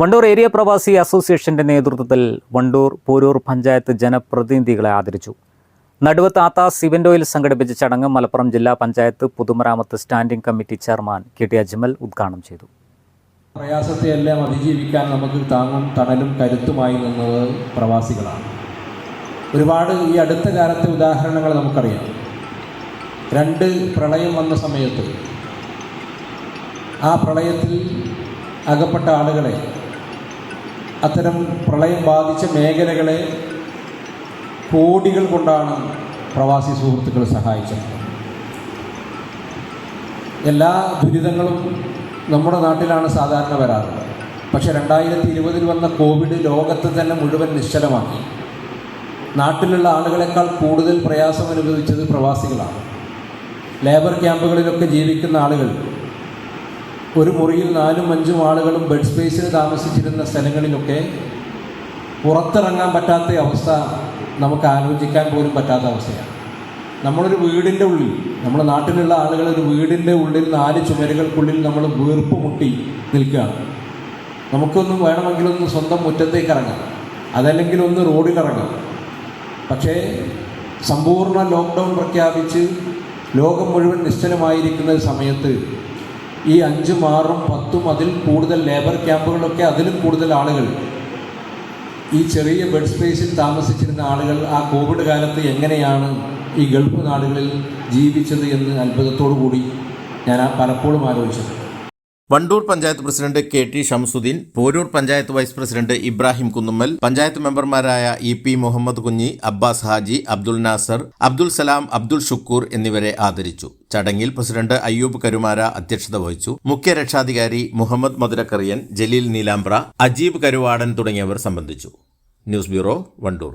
Wandoor area പ്രവാസി അസോസിയേഷന്റെ നേതൃത്വത്തിൽ വണ്ടൂർ പോരൂർ പഞ്ചായത്ത് ജനപ്രതിനിധികളെ ആദരിച്ചു. നടുവത്ത് ആത്താസ് സിവൻഡോയിൽ സംഘടിപ്പിച്ച ചടങ്ങ് മലപ്പുറം ജില്ലാ പഞ്ചായത്ത് പൊതുമരാമത്ത് standing committee chairman K T Ajmal ഉദ്ഘാടനം ചെയ്തു. പ്രയാസത്തെയെല്ലാം അതിജീവിക്കാൻ നമുക്ക് താങ്ങും തണലും കരുത്തുമായി നിന്നത് പ്രവാസികളാണ്. ഒരുപാട് ഈ അടുത്ത കാലത്തെ ഉദാഹരണങ്ങൾ നമുക്കറിയാം. രണ്ട് പ്രളയം വന്ന സമയത്ത് ആ പ്രളയത്തിൽ അകപ്പെട്ട ആളുകളെ അത്തരം പ്രളയം ബാധിച്ച മേഖലകളെ കോടികൾ കൊണ്ടാണ് പ്രവാസി സുഹൃത്തുക്കൾ സഹായിച്ചത്. എല്ലാ ദുരിതങ്ങളും നമ്മുടെ നാട്ടിലാണ് സാധാരണ വരാറുള്ളത്. പക്ഷേ രണ്ടായിരത്തി ഇരുപതിൽ വന്ന കോവിഡ് ലോകത്തെ തന്നെ മുഴുവൻ നിശ്ചലമാക്കി. നാട്ടിലുള്ള ആളുകളെക്കാൾ കൂടുതൽ പ്രയാസം അനുഭവിച്ചത് പ്രവാസികളാണ്. ലേബർ ക്യാമ്പുകളിലൊക്കെ ജീവിക്കുന്ന ആളുകൾ ഒരു മുറിയിൽ നാലും അഞ്ചും ആളുകളും ബെഡ് സ്പേസിൽ താമസിച്ചിരുന്ന സ്ഥലങ്ങളിലൊക്കെ പുറത്തിറങ്ങാൻ പറ്റാത്ത അവസ്ഥ നമുക്ക് ആലോചിക്കാൻ പോലും പറ്റാത്ത അവസ്ഥയാണ്. നമ്മളൊരു വീടിന്റെ ഉള്ളിൽ നമ്മുടെ നാട്ടിലുള്ള ആളുകൾ ഒരു വീടിന്റെ ഉള്ളിൽ നാല് ചുമരുകൾക്കുള്ളിൽ നമ്മൾ വീർപ്പ് മുട്ടി നിൽക്കുകയാണ്. നമുക്കൊന്നും വേണമെങ്കിലൊന്ന് സ്വന്തം മുറ്റത്തേക്ക് ഇറങ്ങാം അതല്ലെങ്കിൽ ഒന്ന് റോഡിലിറങ്ങാം പക്ഷേ സമ്പൂർണ ലോക്ക്ഡൗൺ പ്രഖ്യാപിച്ച് ലോകം മുഴുവൻ നിശ്ചലമായിരിക്കുന്ന സമയത്ത് ഈ അഞ്ചും ആറും പത്തും അതിൽ കൂടുതൽ ലേബർ ക്യാമ്പുകളൊക്കെ അതിലും കൂടുതൽ ആളുകൾ. ഈ ചെറിയ ബെഡ് സ്പേസിൽ താമസിച്ചിരുന്ന ആളുകൾ ആ കോവിഡ് കാലത്ത് എങ്ങനെയാണ് ഈ ഗൾഫ് നാടുകളിൽ ജീവിച്ചത് എന്ന് അത്ഭുതത്തോടു കൂടി ഞാൻ പലപ്പോഴും ആലോചിച്ചത് Wandoor panchayat president K T Shamsuddin Porur panchayat vice president Ibrahim Kunnummal panchayat മെമ്പർമാരായ ഇ പി മുഹമ്മദ് കുഞ്ഞി അബ്ബാസ് ഹാജി അബ്ദുൽ നാസർ അബ്ദുൽ സലാം അബ്ദുൽ ഷുക്കൂർ എന്നിവരെ ആദരിച്ചു. ചടങ്ങിൽ പ്രസിഡന്റ് അയ്യൂബ് കരുമാര അധ്യക്ഷത വഹിച്ചു. മുഖ്യ രക്ഷാധികാരി മുഹമ്മദ് മധുരക്കറിയൻ ജലീൽ നീലാംബ്ര അജീബ് കരുവാടൻ തുടങ്ങിയവർ സംബന്ധിച്ചു. News bureau Wandoor.